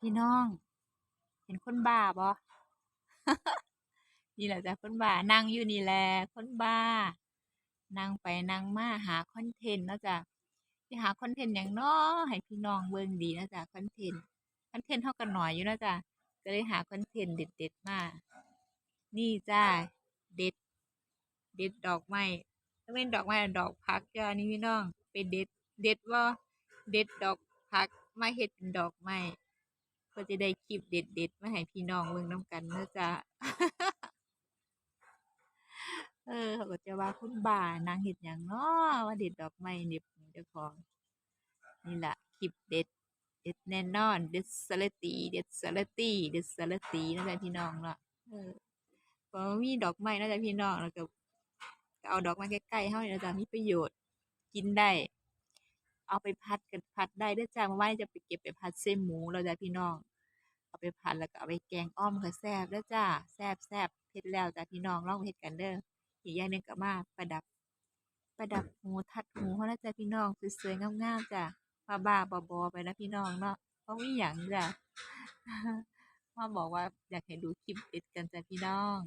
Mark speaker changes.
Speaker 1: พี่น้อง เห็นคนบ้าบ่นี่แหละจ้ะคนบ้านั่งอยู่นี่แหละคนบ้า นั่งไปนั่งมาหาคอนเทนต์นะจ้ะสิหาคอนเทนต์หยังน้อให้พี่น้องเบิ่งดีนะจ้ะคอนเทนต์คอนเทนต์เราก็น้อยอยู่นะจ้ะก็เลยหาคอนเทนต์เด็ดๆมา นี่จ้าเด็ด เด็ดดอกไม้ถ้าเป็นดอกไม้อะดอกผักจ้านี่พี่น้องไปเด็ด เด็ดบ่าเด็ดดอกผักมาเฮ็ดเป็นดอกไม้ พื่อจะได้คลิปเด็ดๆมาให้พี่น้องเบิ่งน้ำกันเนะจ้ะเออเขาก็จะว่าคนบ้านางเฮ็ดหยังน้อมาเด็ดดอกไม้เหน็บเจ้าของ นี่แหละคลิปเด็ด เด็ดแน่นอน เด็ดสะระตี เด็ดสะระตี เด็ดสะระตีนาะจ้ะพี่น้องเนาะเออก็มีดอกไม้นาะจ้ะพี่น้องแล้วก็เอาดอกไม้ใกล้ๆเฮานี่ล่ะจ้ะมีประโยชน์ กินได้ เอาไปผัดก็ผัดได้ด้จ้ะเมื่อวานจะไปเก็บไปผัดใส่หมูแล้วจ้ะพี่น้อง เอาไปผัดแล้วก็เอาไปแกงอ่อมก็แซ่บด้จ้ะแซ่บๆเฮ็ดแล้วจ้ะพี่น้องลองเฮ็ดกันเด้ออีกอย่างหนึ่งก็มาประดับ ประดับหูทัดหูเรานะจ้ะพี่น้องสวยๆงามๆจ้ะบ้าๆบอๆไปนะพี่น้องเนาะบ่มีหยังจ้ะมาบอกว่าอยากให้ดูคลิปเด็ดกันจ้ะพี่น้อง